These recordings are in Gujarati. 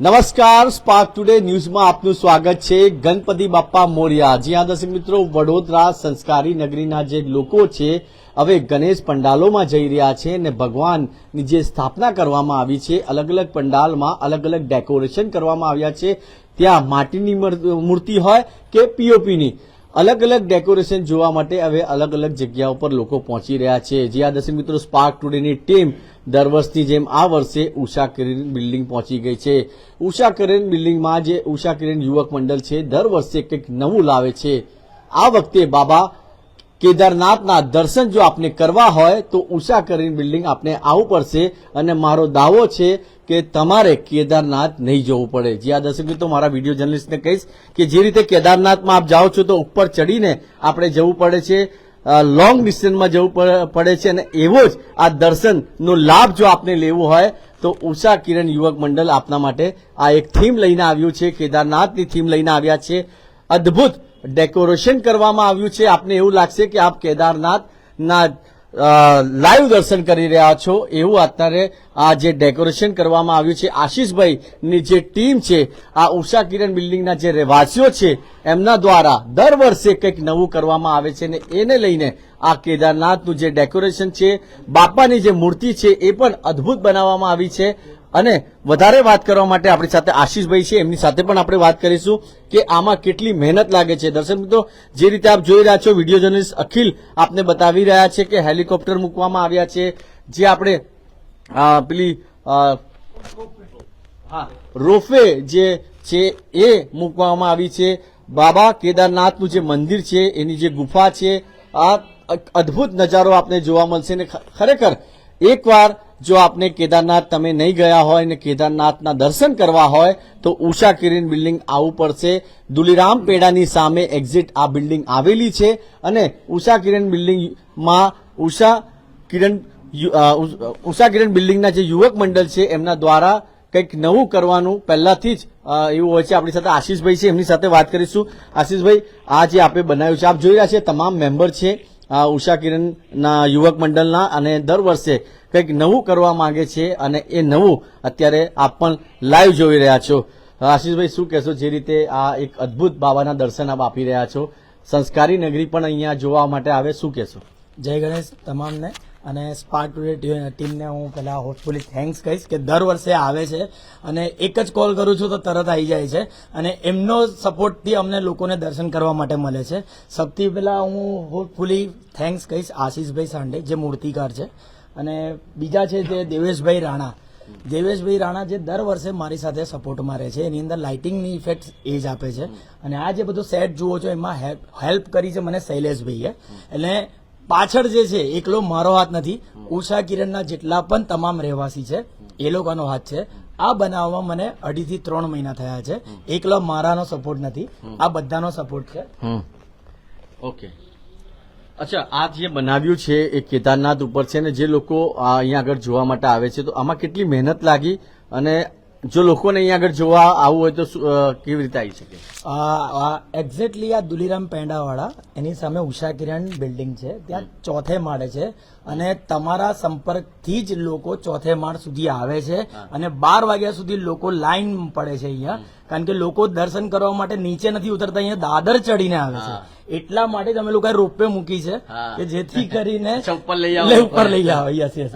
નમસ્કાર સ્પાર્ક ટુડે ન્યૂઝમાં આપનું સ્વાગત છે. ગણપતિ બાપ્પા મોરિયા. જી હા, દર્શક મિત્રો, વડોદરા સંસ્કારી નગરીના જે લોકો છે, હવે ગણેશ પંડાલોમાં જઈ રહ્યા છે અને ભગવાનની જે સ્થાપના કરવામાં આવી છે અલગ અલગ પંડાલમાં અલગ અલગ ડેકોરેશન કરવામાં આવ્યા છે. ત્યાં માટીની મૂર- મૂર્તિ હોય કે પીઓપીની અલગ અલગ ડેકોરેશન જોવા માટે હવે અલગ અલગ જગ્યાઓ પર લોકો પહોંચી રહ્યા છે. જી આ દર્શક મિત્રો સ્પાર્ક ટુડેની ટીમ દર વર્ષની જેમ આ વર્ષે ઉષા કિરણ બિલ્ડિંગ પહોંચી ગઈ છે. ઉષા કિરણ બિલ્ડિંગમાં જે ઉષા કિરણ યુવક મંડળ છે, દર વર્ષે કંઈક નવું લાવે છે. આ વખતે બાબા કેદારનાથના દર્શન જો આપને કરવા હોય, તો ઉષા કરીને બિલ્ડિંગ આપને આવવું પડશે અને મારો દાવો છે કે તમારે કેદારનાથ નહીં જવું પડે. જે આ દર્શક મિત્રો, મારા વીડિયો જર્નલિસ્ટને કહીશ કે જે રીતે કેદારનાથમાં આપ જાઓ છો તો ઉપર ચડીને આપણે જવું પડે છે. લોંગ ડિસ્ટન્સમાં જવું પડે છે અને એવો જ આ દર્શનનો લાભ જો આપને લેવો હોય, તો ઉષા કિરણ યુવક મંડળ આપના માટે આ એક થીમ લઈને આવ્યું છે, કેદારનાથની થીમ લઈને આવ્યા છે. અદ્ભુત ડેકોરેશન કરવામાં આવ્યું છે. આપને એવું લાગશે કે આપ કેદારનાથના લાઈવ દર્શન કરી રહ્યા છો એવું અત્યારે આ જે ડેકોરેશન કરવામાં આવ્યું છે, આશીષભાઈની જે ટીમ છે, આ ઉષા કિરણ બિલ્ડિંગના જે રહેવાસીઓ છે, એમના દ્વારા દર વર્ષે કંઈક નવું કરવામાં આવે છે ને એને લઈને આ કેદારનાથનું જે ડેકોરેશન છે, બાપાની જે મૂર્તિ છે એ પણ અદ્ભુત બનાવવામાં આવી છે. અને વધારે વાત કરવા માટે આપણી સાથે આશીષભાઈ છે. એમની સાથે પણ આપણે વાત કરીશું કે આમાં કેટલી મહેનત લાગે છે. દર્શક મિત્રો, જે રીતે આપ જોઈ રહ્યા છો વીડિયો જર્નલિસ્ટ અખિલ આપને બતાવી રહ્યા છે કે હેલિકોપ્ટર મૂકવામાં આવ્યા છે. જે આપણે પેલી હા રોફવે જે છે એ મૂકવામાં આવી છે. બાબા કેદારનાથનું જે મંદિર છે, એની જે ગુફા છે, આ અદ્ભુત નજારો આપને જોવા મળશે ને ખરેખર એકવાર જો આપને કેદારનાથ તમે નહીં ગયા હોય ને કેદારનાથના દર્શન કરવા હોય, તો ઉષા કિરણ બિલ્ડિંગ આવવું પડશે. દુલીરામ પેડાની સામે એક્ઝિટ આ બિલ્ડિંગ આવેલી છે અને ઉષા કિરણ બિલ્ડિંગમાં ઉષા કિરણ ઉષા કિરણ બિલ્ડિંગના જે યુવક મંડળ છે, એમના દ્વારા કંઈક નવું કરવાનું પહેલાથી જ એવું હોય છે. આપણી સાથે આશીષભાઈ છે, એમની સાથે વાત કરીશું. આશીષભાઈ, આ જે આપણે બનાવ્યું છે, આપ જોઈ રહ્યા છે, તમામ મેમ્બર છે ઉષા કિરણના યુવક મંડળના અને દર વર્ષે કંઈક નવું કરવા માંગે છે અને એ નવું અત્યારે આપ પણ લાઈવ જોઈ રહ્યા છો. આશીષભાઈ, શું કહેશો જે રીતે આ એક અદ્ભુત બાબાના દર્શન આપ આપી રહ્યા છો? સંસ્કારી નગરી પણ અહીંયા જોવા માટે આવે, શું કહેશો? જય ગણેશ તમામને અને સ્પાર્ક ટુડે ટીમને હું પહેલાં હોપફુલી થેન્ક્સ કહીશ કે દર વર્ષે આવે છે અને એક જ કોલ કરું છું તો તરત આવી જાય છે અને એમનો સપોર્ટથી અમને લોકોને દર્શન કરવા માટે મળે છે. સૌથી પહેલાં હું હોપફુલી થેન્ક્સ કહીશ આશીષભાઈ સાંડે, જે મૂર્તિકાર છે. અને બીજા છે જે દેવેશભાઈ રાણા. દેવેશભાઈ રાણા જે દર વર્ષે મારી સાથે સપોર્ટમાં રહે છે, એની અંદર લાઇટિંગની ઇફેક્ટ એ જ આપે છે. અને આ જે બધું સેટ જુઓ છો, એમાં હેલ્પ કરી છે મને શૈલેષભાઈએ. એટલે પાછળ જે છે, એકલો મારો હાથ નથી, ઉષા કિરણના જેટલા પણ તમામ રહેવાસી છે, એ લોકોનો હાથ છે. આ બનાવવામાં મને અઢીથી ત્રણ મહિના થયા છે. એકલો મારાનો સપોર્ટ નથી, આ બધાનો સપોર્ટ છે. ઓકે. અચ્છા, આ જે બનાવ્યું છે એ કેદારનાથ ઉપર છે ને જે લોકો અહીંયા આગળ જોવા માટે આવે છે, તો આમાં કેટલી મહેનત લાગી અને જો લોકોને અહીંયા આગળ જોવા આવવું હોય તો કેવી રીતે આવી શકે? એક્ઝેક્ટલી આ દુલીરામ પેંડાવાળા એની સામે ઉષા કિરણ બિલ્ડિંગ છે. ત્યાં ચોથે માળે છે અને તમારા સંપર્કથી જ લોકો ચોથે માળ સુધી આવે છે અને બાર વાગ્યા સુધી લોકો લાઈન પડે છે અહીંયા. કારણ કે લોકો દર્શન કરવા માટે નીચે નથી ઉતરતા અહીંયા દાદર ચડીને આવે છે. એટલા માટે તમે લોકો લોકોએ રોપવે મૂકી છે કે જેથી કરીને ચપ્પલ લઈ આવો. ઉપર લઈ આવે. યસ યસ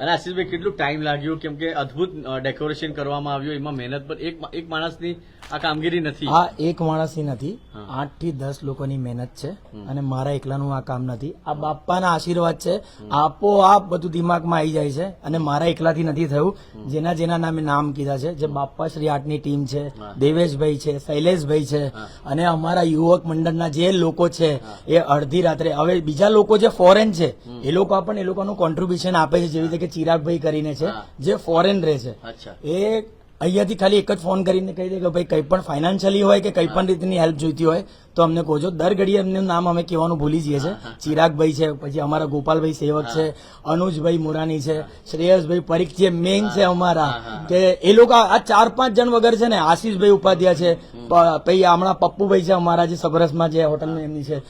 અને આશીષભાઈ કેટલું ટાઈમ લાગ્યું? કેમ કે અદભુત ડેકોરેશન કરવામાં આવ્યું. એમાં મહેનત પર એક એક માણસની આ કામગીરી નથી. હા એક માણસની નથી. આઠથી દસ લોકોની મહેનત છે અને મારા એકલાનું આ કામ નથી. આ બાપાના આશીર્વાદ છે. આપોઆપ બધું દિમાગમાં આવી જાય છે અને મારા એકલાથી નથી થયું. જેના જેના નામે નામ કીધા છે. જે બાપા શ્રી આર્ટની ટીમ છે દેવેશભાઈ છે શૈલેષભાઈ છે અને અમારા યુવક મંડળના જે લોકો છે એ અડધી રાત્રે. હવે બીજા લોકો જે ફોરેન છે એ લોકો પણ એ લોકોનું કોન્ટ્રીબ્યુશન આપે છે જેવી રીતે કે ચિરાગભાઈ કરીને છે જે ફોરેન રહે છે. એ અહીંયાથી ખાલી એક જ ફોન કરીને કહી દે કે ભાઈ કંઈ પણ ફાઇનાન્શિયલી હોય કે કંઈ પણ રીતની હેલ્પ જોઈતી હોય તો અમને કહો દર ઘડીએ એમનું નામ અમે કહેવાનું ભૂલી જઈએ છીએ. ચિરાગભાઈ છે પછી અમારા ગોપાલભાઈ સેવક છે અનુજભાઈ મુરાની છે શ્રેયસભાઈ પરીખ જે મેઇન છે અમારા કે એ લોકો આ ચાર પાંચ જણ વગર છે ને આશીષભાઈ ઉપાધ્યાય છે પછી હમણાં પપ્પુભાઈ છે અમારા જે સબરસમાં જે હોટલમાં એમની છે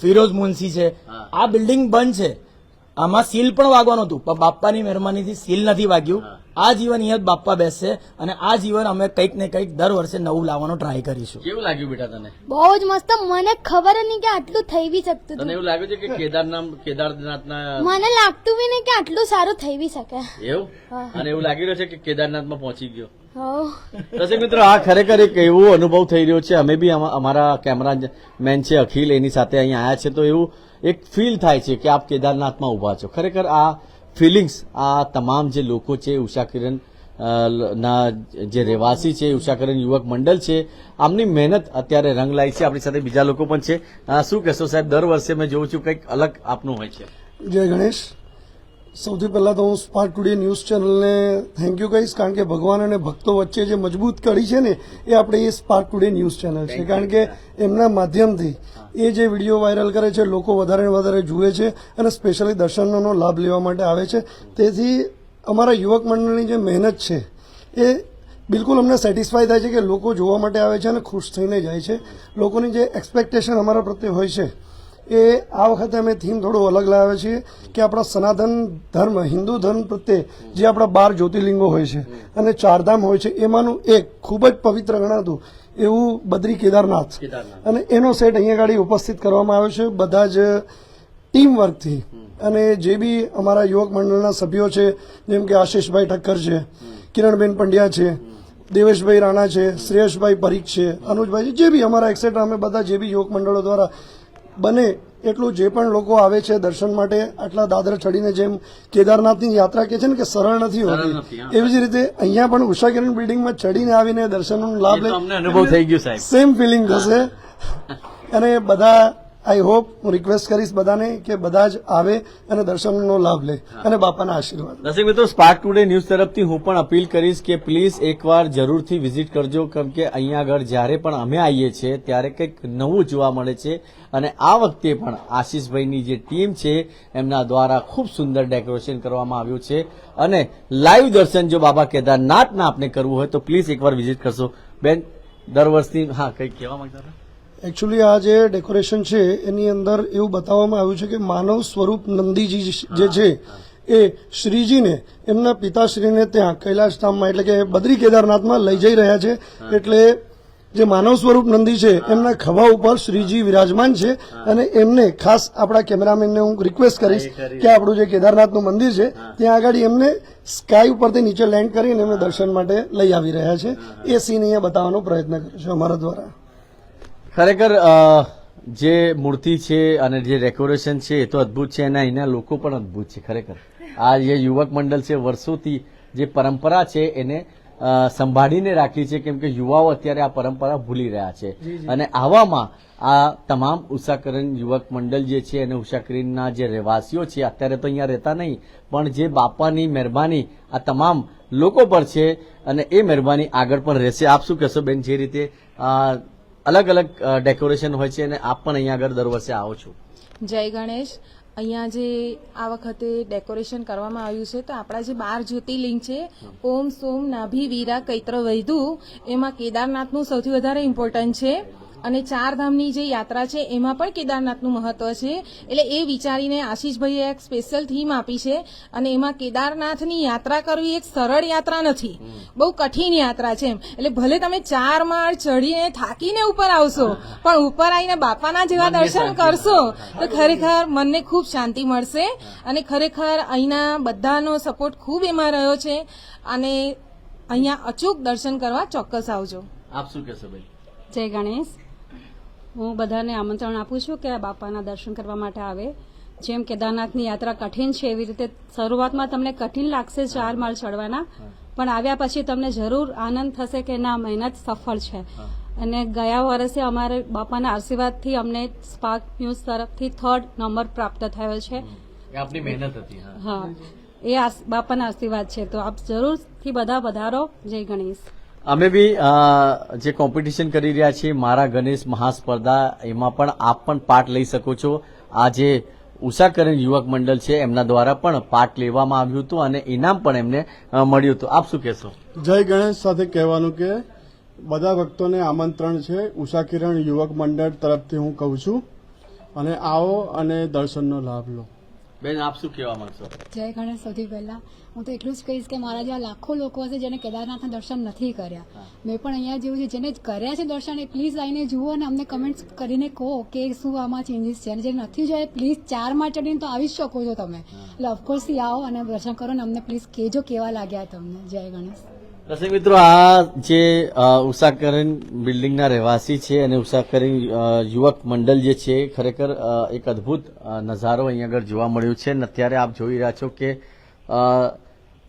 ફિરોઝ મુનસી છે. આ બિલ્ડિંગ બંધ છે. આમાં સીલ પણ વાગવાનું હતું પણ બાપ્પાની મહેરબાનીથી સીલ નથી વાગ્યું. આ જીવન અહીંયા જ બાપા બેસશે અને આ જીવન અમે કંઈક ને કંઈક દર વર્ષે નવું લાવવાનો ટ્રાય કરીશું. કેવું લાગ્યું બેટા તને? બહુ જ મસ્ત. મને ખબર જ નહીં કે આટલું થઈ બી શકતું તને એવું લાગ્યું છે કે કેદારનાથ કેદારનાથના મને લાગતું બી નહીં કે આટલું સારું થઈ બી શકે. એવું? અને એવું લાગી રહ્યું છે કે કેદારનાથમાં પહોંચી ગયો. દર્શક મિત્રો આ ખરેખર એક એવો અનુભવ થઈ રહ્યો છે. અમે બી અમારા કેમેરા મેન છે અખિલ એની સાથે અહીંયા આવ્યા છે. તો એવું એક ફીલ થાય છે કે આપ કેદારનાથમાં ઊભા છો. ખરેખર આ ફિલિંગ્સ આ તમામ જે લોકો છે ઉષા કિરણ ના જે રહેવાસી છે ઉષા યુવક મંડળ છે, આમની મહેનત અત્યારે રંગ લાવી છે. આપણી સાથે બીજા લોકો પણ છે. શું કહેશો સાહેબ? દર વર્ષે મેં જોઉં છું કંઈક અલગ આપનું હોય છે. જય ગણેશ. સૌથી પહેલાં તો હું સ્પાર્ક ટુડે ન્યૂઝ ચેનલને થેન્ક યુ કહીશ કારણ કે ભગવાન અને ભક્તો વચ્ચે જે મજબૂત કડી છે ને એ આપણે એ સ્પાર્ક ટુડે ન્યૂઝ ચેનલ છે. કારણ કે એમના માધ્યમથી એ જે વીડિયો વાયરલ કરે છે લોકો વધારે ને વધારે જુએ છે અને સ્પેશિયલી દર્શનનો લાભ લેવા માટે આવે છે. તેથી અમારા યુવક મંડળની જે મહેનત છે એ બિલકુલ અમને સેટિસ્ફાય થાય છે કે લોકો જોવા માટે આવે છે અને ખુશ થઈને જાય છે. લોકોની જે એક્સપેક્ટેશન અમારા પ્રત્યે હોય છે એ આ વખતે અમે થીમ થોડું અલગ લાવ્યા છીએ કે આપણા સનાતન ધર્મ હિન્દુ ધર્મ પ્રત્યે જે આપણા બાર જ્યોતિર્લિંગો હોય છે અને ચારધામ હોય છે એમાંનું એક ખૂબ જ પવિત્ર ગણાતું એવું બદ્રી કેદારનાથ. અને એનો સેટ અહીંયા ગાડી ઉપસ્થિત કરવામાં આવ્યો છે બધા જ ટીમ વર્કથી અને જે બી અમારા યુવક મંડળના સભ્યો છે જેમ કે આશીષભાઈ ઠક્કર છે કિરણબેન પંડ્યા છે દેવેશભાઈ રાણા છે શ્રેયસભાઈ પરીખ છે અનુજભાઈ જે બી અમારા એક્સેટ્રા અમે બધા જે બી યુવક મંડળો દ્વારા બને એટલું જે પણ લોકો આવે છે દર્શન માટે આટલા દાદર ચડીને જેમ કેદારનાથની યાત્રા કે છે ને કે સરળ નથી હોતી. એવી જ રીતે અહીંયા પણ ઉષા કિરણ બિલ્ડિંગમાં ચડીને આવીને દર્શનનો લાભ લે. અનુભવ થઈ ગયો સેમ ફિલિંગ થશે. અને બધા આઈ હોપ હું રિક્વેસ્ટ કરીશ બધાને કે બધા જ આવે અને દર્શનનો લાભ લે અને બાપાના આશીર્વાદ. દર્શક મિત્રો સ્પાર્ક ટુડે ન્યૂઝ તરફથી હું પણ અપીલ કરીશ કે પ્લીઝ એકવાર જરૂરથી વિઝિટ કરજો કેમ કે અહીંયા આગળ જ્યારે પણ અમે આવીએ છીએ ત્યારે કંઈક નવું જોવા મળે છે. અને આ વખતે પણ આશીષભાઈની જે ટીમ છે એમના દ્વારા ખૂબ સુંદર ડેકોરેશન કરવામાં આવ્યું છે. અને લાઈવ દર્શન જો બાબા કેદારનાથના આપને કરવું હોય તો પ્લીઝ એકવાર વિઝિટ કરશો. બેન દર વર્ષની હા કંઈક કહેવા માંગતા હતા? એકચ્યુઅલી આ જે ડેકોરેશન છે એની અંદર એવું બતાવવામાં આવ્યું છે કે માનવ સ્વરૂપ નંદીજી જે છે એ શ્રીજીને એમના પિતાશ્રીને ત્યાં કૈલાશ ધામમાં એટલે કે બદ્રી કેદારનાથમાં લઈ જઈ રહ્યા છે. એટલે જે માનવ સ્વરૂપ નંદી છે એમના ખભા ઉપર શ્રીજી વિરાજમાન છે અને એમને ખાસ આપણા કેમેરામેનને હું રિક્વેસ્ટ કરીશ કે આપણું જે કેદારનાથનું મંદિર છે ત્યાં આગળ એમને સ્કાય ઉપરથી નીચે લેન્ડ કરીને એમને દર્શન માટે લઈ આવી રહ્યા છે. એ સીન અહીંયા બતાવવાનો પ્રયત્ન કર્યો છે અમારા દ્વારા. ખરેખર જે મૂર્તિ છે અને જે ડેકોરેશન છે એ તો અદ્ભુત છે અને અહીંના લોકો પણ અદ્ભુત છે ખરેખર. આ જે યુવક મંડળ છે વર્ષોથી જે પરંપરા છે એને સંભાળીને રાખી છે કેમ કે યુવાઓ અત્યારે આ પરંપરા ભૂલી રહ્યા છે. અને આવામાં આ તમામ ઉષાકરણ યુવક મંડળ જે છે અને ઉષાકરણના જે રહેવાસીઓ છે અત્યારે તો અહીંયા રહેતા નહીં પણ જે બાપાની મહેરબાની આ તમામ લોકો પર છે અને એ મહેરબાની આગળ પણ રહેશે. આપ શું કહેશો બેન જે રીતે અલગ અલગ ડેકોરેશન હોય છે અને આપ પણ અહીંયા આગળ દર વર્ષે આવો છો. જય ગણેશ. અહીંયા જે આ વખતે ડેકોરેશન કરવામાં આવ્યું છે, તો આપણા જે બાર જ્યોતિર્લિંગ છે, ઓમ સોમ નાભી વીરા કૈત્ર વૈધુ એમાં કેદારનાથનું સૌથી વધારે ઇમ્પોર્ટન્ટ છે. અને ચાર ધામની જે યાત્રા છે એમાં પણ કેદારનાથનું મહત્વ છે. એટલે એ વિચારીને આશીષભાઈએ એક સ્પેશિયલ થીમ આપી છે અને એમાં કેદારનાથની યાત્રા કરવી એક સરળ યાત્રા નથી. બહુ કઠિન યાત્રા છે એમ. એટલે ભલે તમે ચાર માળ ચડીને થાકીને ઉપર આવશો પણ ઉપર આવીને બાપાના જેવા દર્શન કરશો તો ખરેખર મનને ખૂબ શાંતિ મળશે અને ખરેખર અહીંના બધાનો સપોર્ટ ખૂબ એમાં રહ્યો છે. અને અહીંયા અચૂક દર્શન કરવા ચોક્કસ આવજો. આપ શું કહેશો ભાઈ? જય ગણેશ. હું બધાને આમંત્રણ આપું છું કે આ બાપાના દર્શન કરવા માટે આવે. જેમ કેદારનાથની યાત્રા કઠિન છે એવી રીતે શરૂઆતમાં તમને કઠિન લાગશે ચાર માળ ચડવાના પણ આવ્યા પછી તમને જરૂર આનંદ થશે કે ના મહેનત સફળ છે. અને ગયા વર્ષે અમારે બાપાના આશીર્વાદથી અમને સ્પાર્ક ન્યૂઝ તરફથી થર્ડ નંબર પ્રાપ્ત થયો છે. આપની મહેનત હતી હા. એ બાપાના આશીર્વાદ છે. તો આપ જરૂરથી બધા વધારો. જય ગણેશ. અમે બી જે કોમ્પિટિશન કરી રહ્યા છીએ, મારા ગણેશ મહાસ્પર્ધા, એમાં પણ આપ પણ પાર્ટ લઈ શકો છો. આ જે ઉષાકરણ યુવક મંડળ છે, એમના દ્વારા પણ પાર્ટ લેવામાં આવ્યું હતું અને ઇનામ પણ એમને મળ્યું હતું. આપ શું કહેશો? જય ગણેશ સાથે કહેવાનું કે બધા ભક્તોને આમંત્રણ છે. ઉષા કિરણ યુવક મંડળ તરફથી હું કહું છું. અને આવો અને દર્શનનો લાભ લો. બેન આપ શું કહેવા માંગશો? જય ગણેશ સૌથી પહેલા. હું તો એટલું જ કહીશ કે મારા જેવા લાખો લોકો હશે જેને કેદારનાથના દર્શન નથી કર્યા. મેં પણ અહીંયા જેવું છે જેને કર્યા છે દર્શન એ પ્લીઝ આવીને જુઓ અને અમને કમેન્ટ્સ કરીને કહો કે શું આમાં ચેન્જીસ છે. અને જે નથી જોયા પ્લીઝ ચારમાં ચડીને તો આવી જ શકો છો તમે. એટલે ઓફકોર્સથી આવો અને દર્શન કરો ને અમને પ્લીઝ કહેજો કેવા લાગ્યા તમને. જય ગણેશ. દર્શક મિત્રો, આ જે ઉષાકરણ બિલ્ડિંગના રહેવાસી છે અને ઉષાકરણ યુવક મંડળ જે છે, ખરેખર એક અદ્ભુત નજારો અહીંયા આગળ જોવા મળ્યો છે. અને અત્યારે આપ જોઈ રહ્યા છો કે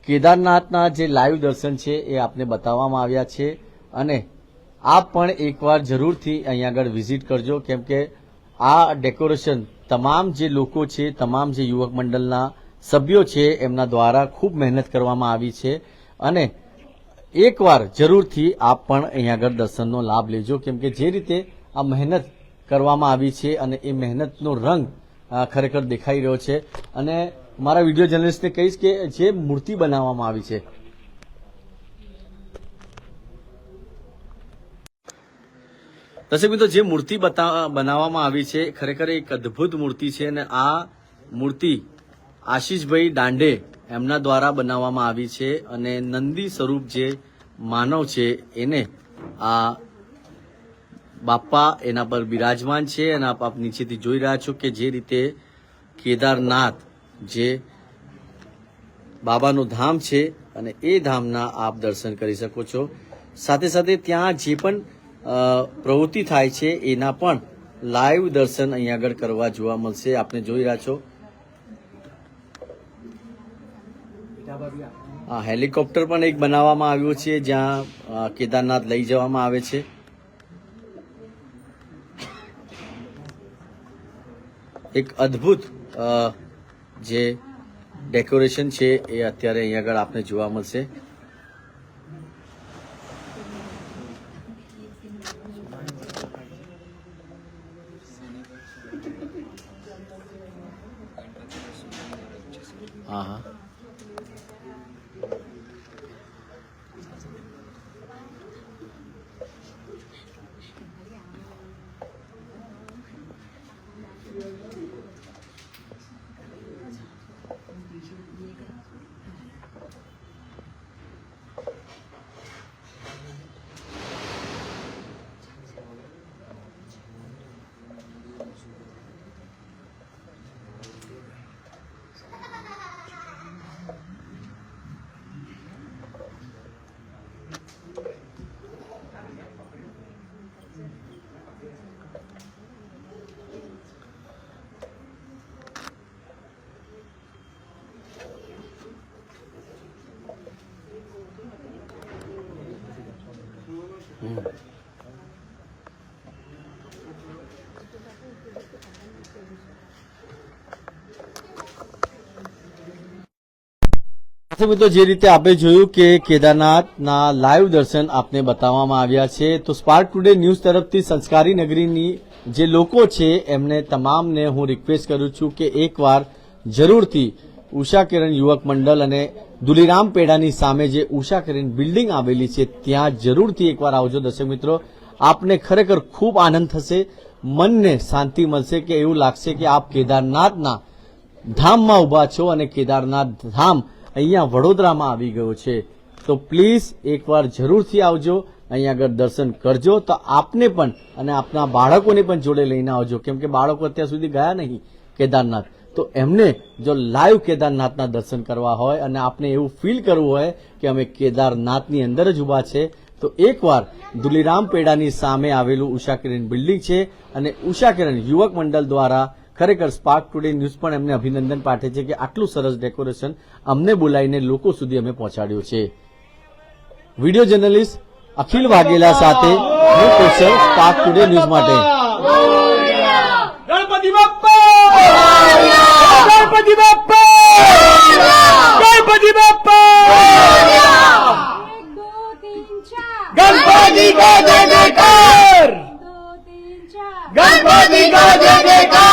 કેદારનાથના જે લાઈવ દર્શન છે એ આપને બતાવવામાં આવ્યા છે. અને આપ પણ એકવાર જરૂરથી અહીંયા આગળ વિઝિટ કરજો, કેમ કે આ ડેકોરેશન તમામ જે લોકો છે, તમામ જે યુવક મંડળના સભ્યો છે, એમના દ્વારા ખૂબ મહેનત કરવામાં આવી છે. અને એકવાર જરૂરથી આપ પણ અહીંયા આગળ દર્શનનો લાભ લેજો. કેમ કે જે રીતે આ મહેનત કરવામાં આવી છે અને એ મહેનતનો રંગ ખરેખર દેખાઈ રહ્યો છે. અને મારા વીડિયો જર્નલિસ્ટને કહીશ કે જે મૂર્તિ બનાવવામાં આવી છે. દર્શક મિત્રો, જે મૂર્તિ બનાવવામાં આવી છે ખરેખર એક અદ્ભુત મૂર્તિ છે અને આ મૂર્તિ આશીષભાઈ દાંડે એમના દ્વારા બનાવવામાં આવી છે અને નંદી સ્વરૂપ જે માનવ છે, એને આ બાપ્પા એના પર બિરાજમાન છે અને આપ આપ નીચેથી જોઈ રહ્યા છો કે જે રીતે કેદારનાથ જે બાબાનું ધામ છે અને એ ધામના આપ દર્શન કરી શકો છો. સાથે સાથે ત્યાં જે પણ પ્રવૃત્તિ થાય છે, એના પણ લાઈવ દર્શન અહીંયા આગળ કરવા જોવા મળશે. આપને જોઈ રહ્યા છો આ હેલિકોપ્ટર પણ એક બનાવવામાં આવ્યું છે, જ્યાં કેદારનાથ લઈ જવામાં આવે છે. એક અદ્ભુત જે ડેકોરેશન છે, એ અત્યારે અહીંયા આગળ આપને જોવા મળશે હા હા સાથે મિત્રો, જે રીતે આપણે જોયું કે કેદારનાથના લાઈવ દર્શન આપને બતાવવામાં આવ્યા છે, તો સ્પાર્ક ટુડે ન્યૂઝ તરફથી સંસ્કારી નગરીની જે લોકો છે, એમને તમામને હું રિક્વેસ્ટ કરું છું કે એકવાર જરૂરથી ઉષા કિરણ યુવક મંડળ અને દુલીરામ પેડાની સામે જે ઉષા કિરણ બિલ્ડિંગ આવેલી છે, ત્યાં જરૂરથી એકવાર આવજો. દર્શક મિત્રો, આપને ખરેખર ખૂબ આનંદ થશે, મનને શાંતિ મળશે કે એવું લાગશે કે આપ કેદારનાથના ધામમાં ઊભા છો અને કેદારનાથ ધામ અહીંયા વડોદરામાં આવી ગયો છે. તો પ્લીઝ એકવાર જરૂરથી આવજો, અહીંયા આગળ દર્શન કરજો, તો આપને પણ અને આપના બાળકોને પણ જોડે લઈને આવજો. કેમ કે બાળકો અત્યાર સુધી ગયા નહીં કેદારનાથ. તો એમને જો લાઈવ કેદારનાથના દર્શન કરવા હોય અને આપને એવું ફીલ કરવું હોય કે અમે કેદારનાથની અંદર જ ઊભા છે, તો એકવાર દુલીરામ પેડાની સામે આવેલું ઉષા કિરણ બિલ્ડિંગ છે અને ઉષા કિરણ યુવક મંડળ દ્વારા ખરેખર સ્પાર્ક ટુડે ન્યૂઝ પણ એમને અભિનંદન પાઠવે છે કે આટલું સરસ ડેકોરેશન અમને બોલાવીને લોકો સુધી અમે પહોંચાડ્યું છે. વીડિયો જર્નલિસ્ટ અખિલ વાઘેલા સાથે સ્પાર્ક ટુડે ન્યૂઝ માટે. ગણપતિ બાપા ગણપતિ બાપા ગણપતિ બાપા ગણપતિ ગણપતિ ગણપતિ